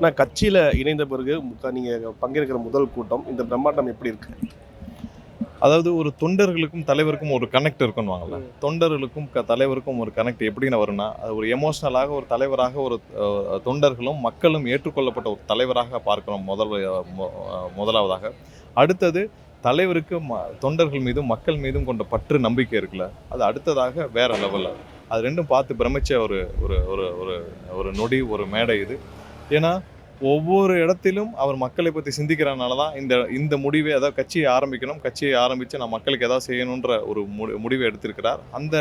நான் கட்சியில் இணைந்த பிறகு முக்க- நீங்க பங்கேற்கிற முதல் கூட்டம் இந்த பிரம்மாண்டம் எப்படி இருக்கு? அதாவது ஒரு தொண்டர்களுக்கும் தலைவருக்கும் ஒரு கனெக்ட் இருக்குன்னுவாங்கல்ல தொண்டர்களுக்கும் க தலைவருக்கும் ஒரு கனெக்ட் எப்படின்னு வரும்னா அது ஒரு எமோஷ்னலாக ஒரு தலைவராக ஒரு தொண்டர்களும் மக்களும் ஏற்றுக்கொள்ளப்பட்ட ஒரு தலைவராக பார்க்கிறோம் முதல் முதலாவதாக. அடுத்தது தலைவருக்கு ம தொண்டர்கள் மீதும் மக்கள் மீதும் கொண்ட பற்று நம்பிக்கை இருக்குல்ல அது அடுத்ததாக வேற லெவலில் அது ரெண்டும் பார்த்து பிரமிச்ச ஒரு ஒரு ஒரு ஒரு ஒரு நொடி ஒரு மேடை இது. ஏன்னா ஒவ்வொரு இடத்திலும் அவர் மக்களை பற்றி சிந்திக்கிறனால தான் இந்த இந்த முடிவை அதாவது கட்சியை ஆரம்பிக்கணும் கட்சியை ஆரம்பித்து நான் மக்களுக்கு ஏதாவது செய்யணுன்ற ஒரு முடி முடிவை எடுத்திருக்கிறார். அந்த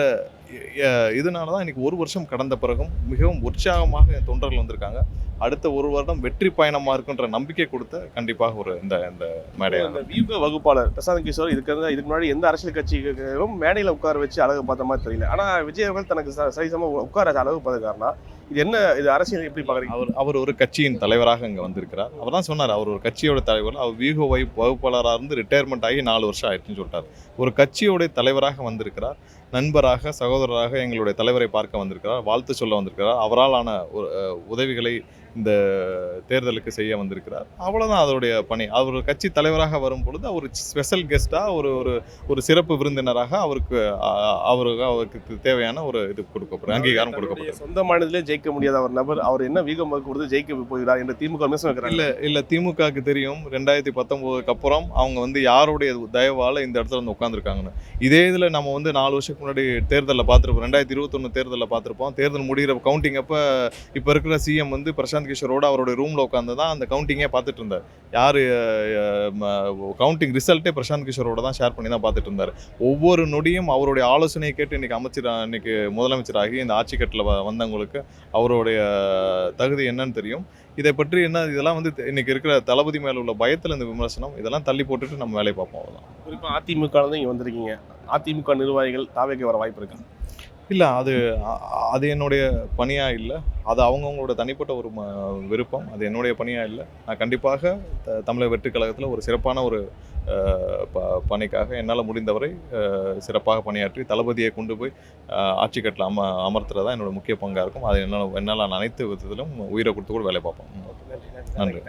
இதனால தான் இன்னைக்கு ஒரு வருஷம் கடந்த பிறகும் மிகவும் உற்சாகமாக என் தொண்டர்கள் வந்திருக்காங்க. அடுத்த ஒரு வருடம் வெற்றி பயணமாக இருக்குன்ற நம்பிக்கை கொடுத்த கண்டிப்பாக ஒரு இந்த இந்த மேடையாக வியூக வகுப்பாளர் பிரசாந்த் கிஷோர் இதுக்கு இதுக்கு முன்னாடி எந்த அரசியல் கட்சிகளும் மேடையில் உட்கார வச்சு அழகு பார்த்த மாதிரி தெரியல. ஆனா விஜய் அவர்கள் தனக்கு ச- சரிசம உட்கார வச்சு அழகு பார்த்துக்காருன்னா இது என்ன இது அரசியல் எப்படி பார்க்குறீங்க? அவர் அவர் ஒரு கட்சியின் தலைவராக இங்கே வந்திருக்கிறார். அவர் தான் சொன்னார் அவர் ஒரு கட்சியோட தலைவர். அவர் வியூக வை வகுப்பாளராக இருந்து ரிட்டையர்மெண்ட் ஆகி நாலு வருஷம் ஆயிடுச்சுன்னு சொல்லிட்டார். ஒரு கட்சியோட தலைவராக வந்திருக்கிறார். நண்பராக சகோதரராக எங்களுடைய தலைவரை பார்க்க வந்திருக்கிறார் வாழ்த்து சொல்ல வந்திருக்கிறார். அவரால் ஆன உதவிகளை இந்த தேர்தலுக்கு செய்ய வந்திருக்கிறார். அவ்வளோதான் அதோடைய பணி. அவர் கட்சி தலைவராக வரும் பொழுது அவர் ஸ்பெஷல் கெஸ்ட்டாக ஒரு ஒரு ஒரு சிறப்பு விருந்தினராக அவருக்கு அவருக்கு அவருக்கு தேவையான ஒரு இது கொடுக்கப்படும் அங்கீகாரம் கொடுக்கப்படும். சொந்த மாநிலத்திலே ஜெயிக்க முடியாத ஒரு நபர் அவர் என்ன வீகம் கொடுத்து ஜெயிக்க போகிறார் என்று திமுக இல்ல இல்ல திமுகவுக்கு தெரியும். ரெண்டாயிரத்தி பத்தொன்பதுக்கு அப்புறம் அவங்க வந்து யாருடைய தயவால இந்த இடத்துல வந்து உட்காந்துருக்காங்கன்னு இதே இதுல நம்ம வந்து நாலு வருஷத்துக்கு முன்னாடி தேர்தலில் பார்த்துருப்போம். ரெண்டாயிரத்தி இருபத்தொன்று தேர்தலில் பார்த்துருப்போம். தேர்தல் முடிகிற கவுண்டிங் அப்போ இப்போ இருக்கிற சிஎம் வந்து பிரசாந்த் கிஷோரோட அவரோட ரூமில் உட்காந்து தான் அந்த கவுண்டிங்கே பார்த்துட்டு இருந்தார். யார் கவுண்டிங் ரிசல்ட்டே பிரசாந்த் கிஷோரோட தான் ஷேர் பண்ணி தான் பார்த்துட்டு இருந்தார். ஒவ்வொரு நொடியும் அவருடைய ஆலோசனையை கேட்டு இன்றைக்கி அமைச்சர் இன்றைக்கி முதலமைச்சராகி இந்த ஆட்சிக்கட்டில் வந்தவங்களுக்கு அவருடைய தகுதி என்னன்னு தெரியும். இதை பற்றி என்ன இதெல்லாம் வந்து இன்னைக்கு இருக்கிற தளபதி மேல உள்ள பயத்தில் இந்த விமர்சனம் இதெல்லாம் தள்ளி போட்டுட்டு நம்ம வேலையை பார்ப்போம். அவ்வளோதான் குறிப்பாக அதிமுக தான் வந்திருக்கீங்க. அதிமுக நிர்வாகிகள் தாவேக்கு வர வாய்ப்பு இருக்கு? இல்ல அது அது என்னுடைய பணியா இல்லை. அது அவங்கவுங்களோட தனிப்பட்ட ஒரு ம- விருப்பம். அது என்னுடைய பணியா இல்லை. நான் கண்டிப்பாக த- தமிழக வெற்றி கழகத்தில் ஒரு சிறப்பான ஒரு ப- பணிக்காக என்னால் முடிந்தவரை சிறப்பாக பணியாற்றி தளபதியை கொண்டு போய் அஹ், ஆட்சிக்கட்டில் அம அமர்த்துறதா என்னோட முக்கிய பங்காக இருக்கும். அது என்னால் என்னால் அனைத்து விதத்திலும் உயிரை கொடுத்து கூட வேலை பார்ப்போம். நன்றி.